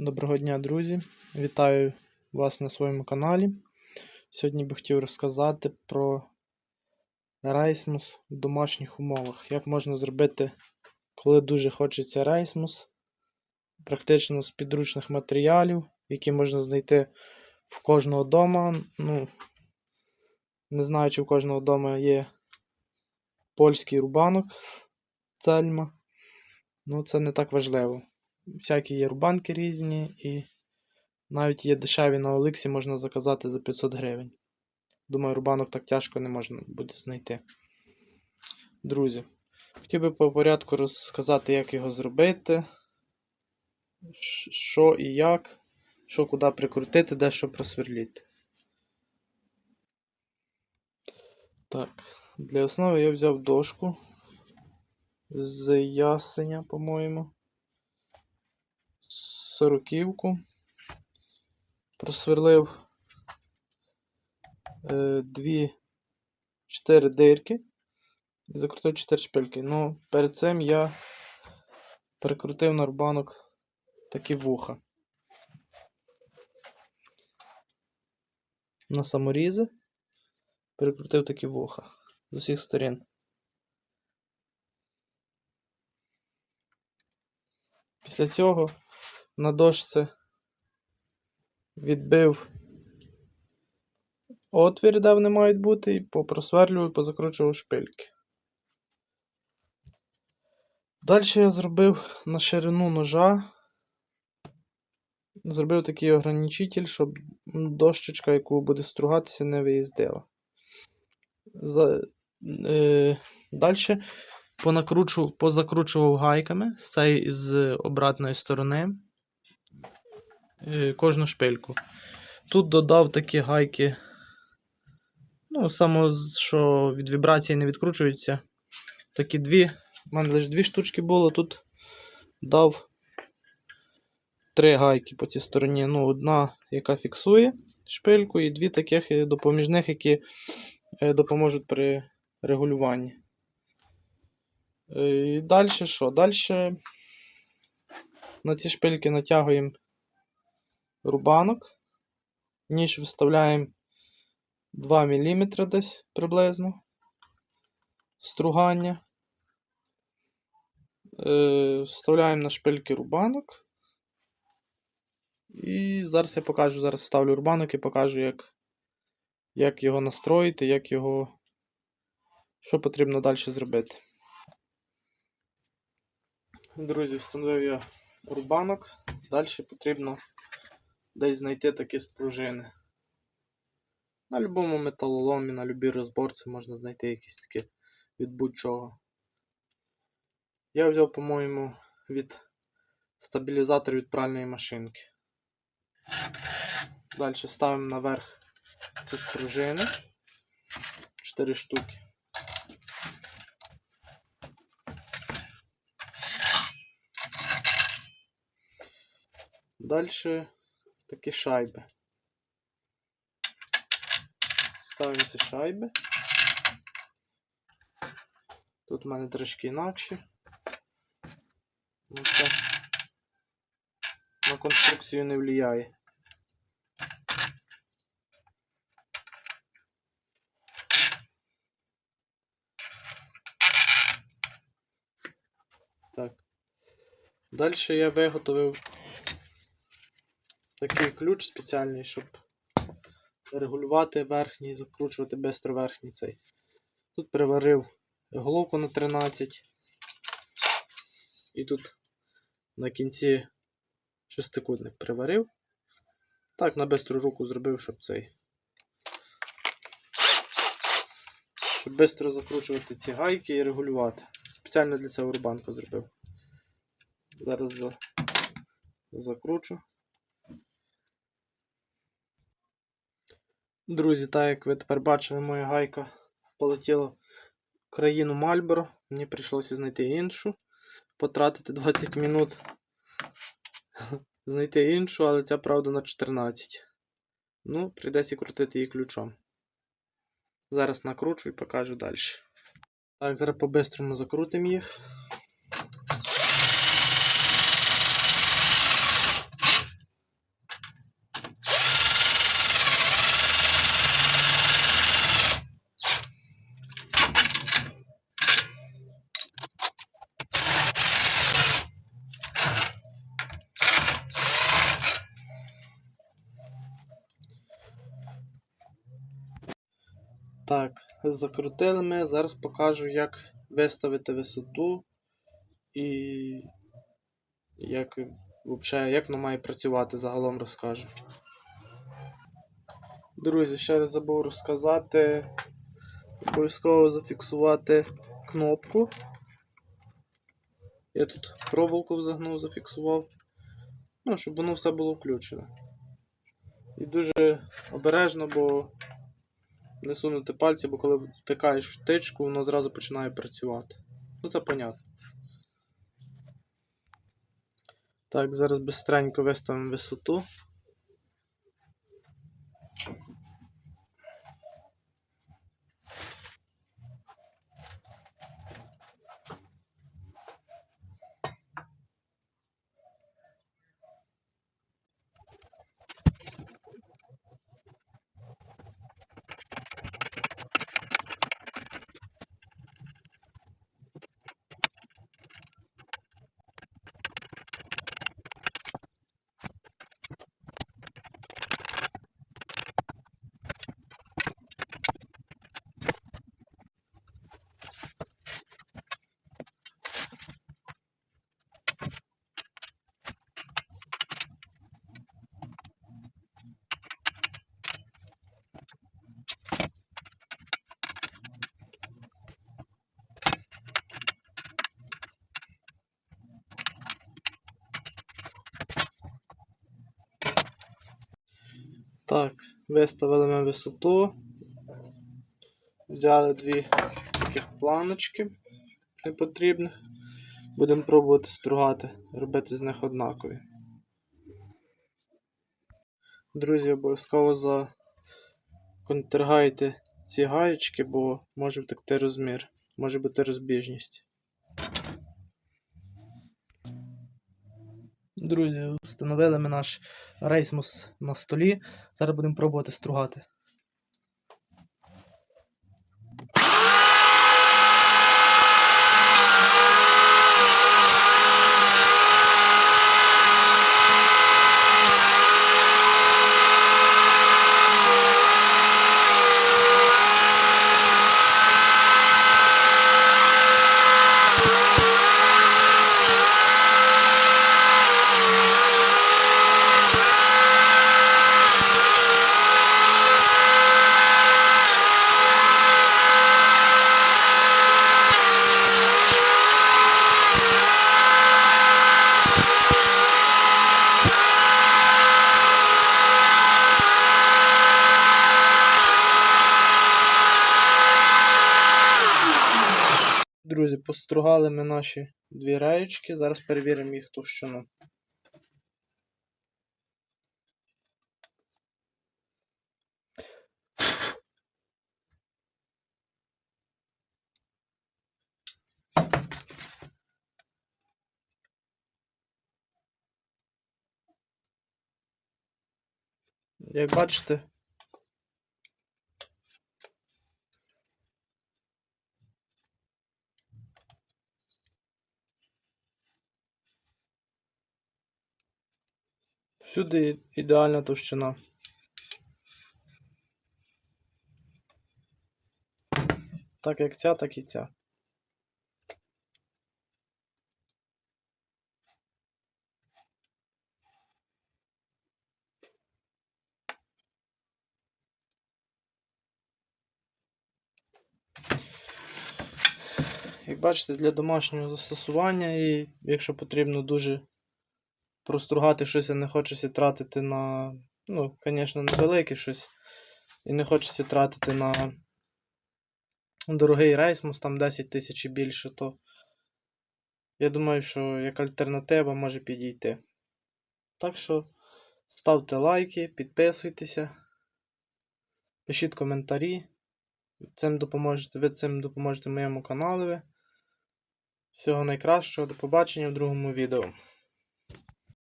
Доброго дня, друзі! Вітаю вас на своєму каналі. Сьогодні би хотів розказати про рейсмус в домашніх умовах. Як можна зробити, коли дуже хочеться рейсмус, практично з підручних матеріалів, які можна знайти в кожного дома. Ну, не знаю, чи в кожного дома є польський рубанок цельма. Ну, це не так важливо всякі є рубанки різні, і навіть є дешеві на Оликсі можна заказати за 500 гривень. Думаю, рубанок так тяжко не можна буде знайти. Друзі, хотів би по порядку розказати, як його зробити, що і як, що куди прикрутити, де що просверліти. Так, для основи я взяв дошку з ясеня, по-моєму сороківку, просверлив е, дві чотири дирки і закрутив 4 шпильки. Ну, перед цим я прикрутив на рубанок такі вуха. На саморізи прикрутив такі вуха з усіх сторін. Після цього на дошці відбив отвір, де вони мають бути, і попросверлював позакручував шпильки. Далі я зробив на ширину ножа, зробив такий ограничитель, щоб дощечка, яку буде стругатися, не виїздила. За, е, Далі понакручував, позакручував гайками з цієї з обратної сторони кожну шпильку. Тут додав такі гайки, ну, само, що від вібрації не відкручуються. Такі дві. У мене лише дві штучки було. Тут дав три гайки по цій стороні. Ну, Одна, яка фіксує шпильку, і дві таких е, допоміжних, які е, допоможуть при регулюванні. І далі що? Далі на ці шпильки натягуємо рубанок, ніж вставляємо 2 мм десь приблизно стругання. Е, Вставляємо на шпильки рубанок. І зараз я покажу, зараз ставлю рубанок і покажу, як як його настроїти, як його, що потрібно далі зробити. Друзі, встановив я рубанок. Далі потрібно десь знайти такі спружини. На будь-якому металоломі, на будь-якій розборці можна знайти якісь такі від будь-чого. Я взяв, по-моєму, від стабілізатор від пральної машинки. Далі ставимо наверх ці спружини. 4 штуки. Далі такі шайби. Ставимо ці шайби. Тут в мене трішки інакші. Ну, це на конструкцію не впливає. Так. Далі я виготовив такий ключ спеціальний, щоб регулювати верхній, закручувати бистро верхній цей. Тут приварив головку на 13. І тут на кінці шестикутник приварив. Так, на бистру руку зробив, щоб цей. Щоб швидко закручувати ці гайки і регулювати. Спеціально для цього рубанку зробив. Зараз закручу. Друзі, так як ви тепер бачили, моя гайка полетіла в країну Мальборо. Мені прийшлося знайти іншу, потратити 20 минут, знайти іншу, але ця правда на 14. Ну, прийдеться крутити її ключом. Зараз накручу і покажу далі. Так, зараз по-бистрому закрутимо їх. Так, закрутили ми. Зараз покажу, як виставити висоту і як, вообще, як воно має працювати, загалом розкажу. Друзі, ще раз забув розказати. Обов'язково зафіксувати кнопку. Я тут проволоку загнув, зафіксував. Ну, щоб воно все було включено. І дуже обережно, бо не сунути пальці, бо коли втикаєш в тичку, воно зразу починає працювати. Ну, це понятно. Так, зараз бистренько виставимо висоту. Так, виставили ми висоту. Взяли дві таких планочки непотрібних. Будемо пробувати стругати, робити з них однакові. Друзі, обов'язково законтергайте ці гаєчки, бо може втекти розмір, може бути розбіжність. Друзі, встановили ми наш рейсмус на столі. Зараз будемо пробувати стругати. Друзі, постругали ми наші дві раєчки. Зараз перевіримо їх товщину. Як бачите, Всюди ідеальна товщина. Так як ця, так і ця. Як бачите, для домашнього застосування і якщо потрібно дуже простругати щось, а не хочеться тратити на, ну, звісно, невелике щось. І не хочеться тратити на дорогий рейсмус, там 10 тисяч і більше, то я думаю, що як альтернатива може підійти. Так що ставте лайки, підписуйтеся, пишіть коментарі. Цим допоможете, ви цим допоможете моєму каналу. Всього найкращого, до побачення в другому відео.